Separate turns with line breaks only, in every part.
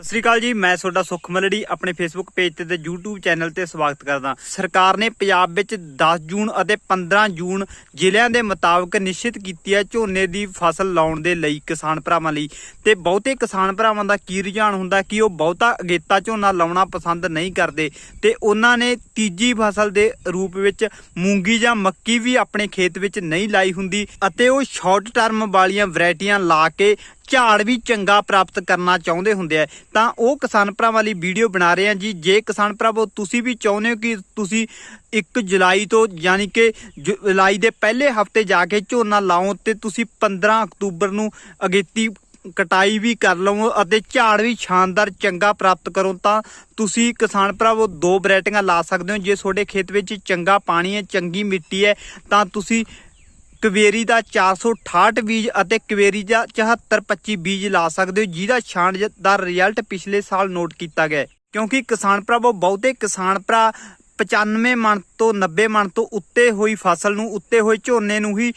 ਸਤਿ ਸ੍ਰੀ ਅਕਾਲ ਜੀ, ਮੈਂ ਤੁਹਾਡਾ ਸੁਖ ਮਲੜੀ, ਆਪਣੇ ਫੇਸਬੁੱਕ ਪੇਜ ਤੇ ਤੇ YouTube ਚੈਨਲ ਤੇ ਸਵਾਗਤ ਕਰਦਾ। ਸਰਕਾਰ ਨੇ ਪੰਜਾਬ ਵਿੱਚ 10 ਜੂਨ ਅਤੇ 15 ਜੂਨ ਜ਼ਿਲ੍ਹਿਆਂ ਦੇ ਮੁਤਾਬਕ ਨਿਸ਼ਚਿਤ ਕੀਤੀ ਹੈ ਝੋਨੇ ਦੀ ਫਸਲ ਲਾਉਣ ਦੇ ਲਈ ਕਿਸਾਨ ਭਰਾਵਾਂ ਲਈ। ਤੇ ਬਹੁਤੇ ਕਿਸਾਨ ਭਰਾਵਾਂ ਦਾ ਕੀ ਰੁਝਾਨ ਹੁੰਦਾ, ਕਿ ਉਹ ਬਹੁਤਾ ਅਗੇਤਾ ਝੋਨਾ ਲਾਉਣਾ ਪਸੰਦ ਨਹੀਂ ਕਰਦੇ। ਤੇ ਉਹਨਾਂ ਨੇ ਤੀਜੀ ਫਸਲ ਦੇ ਰੂਪ ਵਿੱਚ ਮੂੰਗੀ ਜਾਂ ਮੱਕੀ ਵੀ ਆਪਣੇ ਖੇਤ ਵਿੱਚ ਨਹੀਂ ਲਾਈ ਹੁੰਦੀ ਅਤੇ ਉਹ ਸ਼ਾਰਟ ਟਰਮ ਵਾਲੀਆਂ ਵੈਰਾਈਟੀਆਂ ਲਾ ਕੇ ਝਾੜ ਵੀ ਚੰਗਾ ਪ੍ਰਾਪਤ ਕਰਨਾ ਚਾਹੁੰਦੇ ਹੁੰਦੇ ਆ। ਤਾਂ ਉਹ ਕਿਸਾਨ ਭਰਾਵਾਂ ਲਈ ਵੀਡੀਓ ਬਣਾ ਰਹੇ ਆ ਜੀ। ਜੇ ਕਿਸਾਨ ਭਰਾਵੋ, ਤੁਸੀਂ ਵੀ ਚਾਹੁੰਦੇ ਹੋ ਕਿ ਤੁਸੀਂ 1 ਜੁਲਾਈ ਤੋਂ ਯਾਨੀ ਕਿ ਜੁਲਾਈ ਦੇ ਪਹਿਲੇ ਹਫ਼ਤੇ ਜਾ ਕੇ ਝੋਨਾ ਲਾਓ ਤੇ ਤੁਸੀਂ 15 ਅਕਤੂਬਰ ਨੂੰ ਅਗੇਤੀ ਕਟਾਈ ਵੀ ਕਰ ਲਵੋ ਅਤੇ ਝਾੜ ਵੀ ਸ਼ਾਨਦਾਰ, ਚੰਗਾ ਪ੍ਰਾਪਤ ਕਰੋ ਤਾਂ ਤੁਸੀਂ ਕਿਸਾਨ ਭਰਾਵੋ ਦੋ ਵੈਰਾਈਟੀਆਂ ਲਾ ਸਕਦੇ ਹੋ। ਜੇ ਤੁਹਾਡੇ ਖੇਤ ਵਿੱਚ ਚੰਗਾ ਪਾਣੀ ਹੈ, ਚੰਗੀ ਮਿੱਟੀ ਹੈ, ਤਾਂ ਤੁਸੀਂ ਕਵੇਰੀ ਦਾ 468 ਬੀਜ ਅਤੇ ਕਵੇਰੀ ਦਾ 7425 ਬੀਜ ਲਾ ਸਕਦੇ ਹੋ, ਜਿਹਦਾ ਸ਼ਾਨਦਾਰ ਰਿਜ਼ਲਟ ਪਿਛਲੇ ਸਾਲ ਨੋਟ ਕੀਤਾ ਗਿਆ ਕਿਉਂਕਿ ਕਿਸਾਨ ਭਰਾਵੋ ਬਹੁਤੇ ਕਿਸਾਨ ਭਰਾ 95 ਮਣ ਤੋਂ 90 ਮਣ ਤੋਂ ਉੱਤੇ ਹੋਈ ਫਸਲ ਨੂੰ, ਉੱਤੇ ਹੋਏ ਝੋਨੇ ਨੂੰ ਹੀ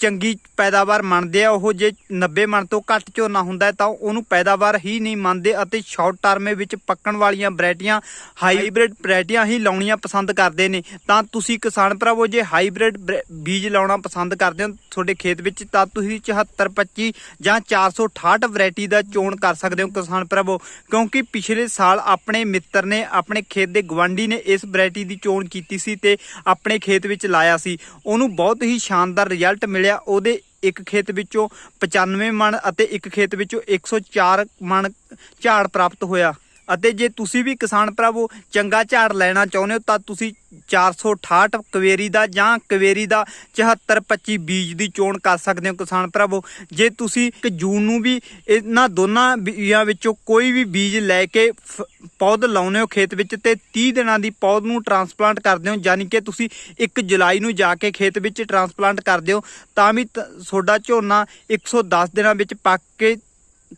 ਚੰਗੀ ਪੈਦਾਵਾਰ ਮੰਨਦੇ ਆ, ਉਹ ਜੇ 90 ਮਣ ਤੋਂ ਘੱਟ ਝੋਨਾ ਹੁੰਦਾ ਤਾਂ ਉਹਨੂੰ ਪੈਦਾਵਾਰ ਹੀ ਨਹੀਂ ਮੰਨਦੇ ਅਤੇ ਸ਼ਾਰਟ ਟਰਮੇ ਵਿੱਚ ਪੱਕਣ ਵਾਲੀਆਂ ਵੈਰਾਈਟੀਆਂ, ਹਾਈਬ੍ਰਿਡ ਵੈਰਾਈਟੀਆਂ ਹੀ ਲਾਉਣੀਆਂ ਪਸੰਦ ਕਰਦੇ ਨੇ। ਤਾਂ ਤੁਸੀਂ ਕਿਸਾਨ ਭਰਾਵੋ, ਜੇ ਹਾਈਬ੍ਰਿਡ ਬਰ- ਬੀਜ ਲਾਉਣਾ ਪਸੰਦ ਕਰਦੇ ਹੋ ਤੁਹਾਡੇ ਖੇਤ ਵਿੱਚ, ਤਾਂ ਤੁਸੀਂ 7425 ਜਾਂ 468 ਵੈਰਾਈਟੀ ਦਾ ਚੋਣ ਕਰ ਸਕਦੇ ਹੋ ਕਿਸਾਨ ਭਰਾਵੋ। ਕਿਉਂਕਿ ਪਿਛਲੇ ਸਾਲ ਆਪਣੇ ਮਿੱਤਰ ਨੇ, ਆਪਣੇ ਖੇਤ ਦੇ ਗਵਾਂਢੀ ਨੇ ਇਸ ਵੈਰਾਈਟੀ ਦੀ ਚੋਣ ਕੀਤੀ ਸੀ ਤੇ ਆਪਣੇ ਖੇਤ ਵਿੱਚ ਲਾਇਆ ਸੀ। ਉਹਨੂੰ ਬਹੁਤ ਹੀ ਸ਼ਾਨਦਾਰ ਰਿਜ਼ਲਟ ਮਿਲਿਆ ਉਹਦੇ ਇੱਕ ਖੇਤ ਵਿੱਚੋਂ 95 ਮਣ ਅਤੇ ਇੱਕ ਖੇਤ ਵਿੱਚੋਂ 104 ਮਣ ਝਾੜ ਪ੍ਰਾਪਤ ਹੋਇਆ। ਅਤੇ ਜੇ ਤੁਸੀਂ ਵੀ ਕਿਸਾਨ ਭਰਾਵੋ ਚੰਗਾ ਝਾੜ ਲੈਣਾ ਚਾਹੁੰਦੇ ਹੋ ਤਾਂ ਤੁਸੀਂ 468 ਕਵੇਰੀ ਦਾ ਜਾਂ ਕਵੇਰੀ ਦਾ 7425 ਬੀਜ ਦੀ ਚੋਣ ਕਰ ਸਕਦੇ ਹੋ ਕਿਸਾਨ ਭਰਾਵੋ। ਜੇ ਤੁਸੀਂ ਇੱਕ ਜੂਨ ਨੂੰ ਵੀ ਇਹਨਾਂ ਦੋਨਾਂ ਬੀਜਾਂ ਵਿੱਚੋਂ ਕੋਈ ਵੀ ਬੀਜ ਲੈ ਕੇ ਫ- ਪੌਦ ਲਾਉਨੇ ਹੋ ਖੇਤ ਵਿੱਚ ਤੇ 30 ਦਿਨਾਂ ਦੀ ਪੌਦ ਨੂੰ ਟਰਾਂਸਪਲਾਂਟ ਕਰਦੇ ਹੋ, ਯਾਨੀ ਕਿ ਤੁਸੀਂ 1 ਜੁਲਾਈ ਨੂੰ ਜਾ ਕੇ ਖੇਤ ਵਿੱਚ ਟਰਾਂਸਪਲਾਂਟ ਕਰਦੇ ਹੋ, ਤਾਂ ਵੀ ਤ- ਤੁਹਾਡਾ ਝੋਨਾ 110 ਦਿਨਾਂ ਵਿੱਚ ਪੱਕ ਕੇ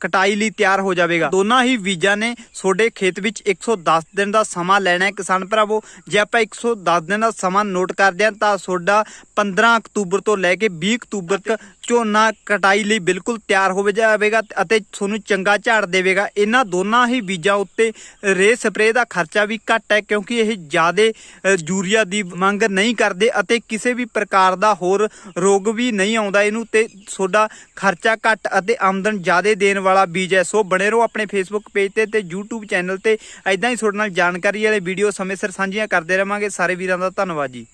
ਕਟਾਈ ਲਈ ਤਿਆਰ ਹੋ ਜਾਵੇਗਾ। ਦੋਨਾਂ ਹੀ ਬੀਜਾਂ ਨੇ ਤੁਹਾਡੇ ਖੇਤ ਵਿੱਚ 110 ਦਿਨ ਦਾ ਸਮਾਂ ਲੈਣਾ ਹੈ ਕਿਸਾਨ ਭਰਾਵੋ। ਜੇ ਆਪਾਂ 110 ਦਿਨ ਦਾ ਸਮਾਂ ਨੋਟ ਕਰਦੇ ਹਾਂ ਤਾਂ ਤੁਹਾਡਾ 15 ਅਕਤੂਬਰ ਤੋਂ ਲੈ ਕੇ 20 ਅਕਤੂਬਰ ਤੱਕ ਝੋਨਾ ਕਟਾਈ ਲਈ ਬਿਲਕੁਲ ਤਿਆਰ ਹੋ ਜਾਵੇਗਾ ਅਤੇ ਤੁਹਾਨੂੰ ਚੰਗਾ ਝਾੜ ਦੇਵੇਗਾ। ਇਹਨਾਂ ਦੋਨਾਂ ਹੀ ਬੀਜਾਂ ਉੱਤੇ ਰੇ ਸਪਰੇਅ ਦਾ ਖਰਚਾ ਵੀ ਘੱਟ ਹੈ ਕਿਉਂਕਿ ਇਹ ਜ਼ਿਆਦਾ ਯੂਰੀਆ ਦੀ ਮੰਗ ਨਹੀਂ ਕਰਦੇ ਅਤੇ ਕਿਸੇ ਵੀ ਪ੍ਰਕਾਰ ਦਾ ਹੋਰ ਰੋਗ ਵੀ ਨਹੀਂ ਆਉਂਦਾ। ਇਹਨੂੰ ਤੇ ਤੁਹਾਡਾ ਖਰਚਾ ਘੱਟ ਅਤੇ ਆਮਦਨ ਜ਼ਿਆਦਾ ਦੇਣ ਵਾਲਾ ਬੀਜ ਹੈ। ਸੋ ਬਣੇ ਰਹੋ ਆਪਣੇ ਫੇਸਬੁੱਕ ਪੇਜ ਤੇ ਤੇ YouTube ਚੈਨਲ ਤੇ। ਐਦਾਂ ਹੀ ਤੁਹਾਡੇ ਨਾਲ ਜਾਣਕਾਰੀ ਵਾਲੇ ਵੀਡੀਓ ਸਮੇਂ ਸਿਰ ਸਾਂਝੀਆਂ ਕਰਦੇ ਰਵਾਂਗੇ। ਸਾਰੇ ਵੀਰਾਂ ਦਾ ਧੰਨਵਾਦ ਜੀ।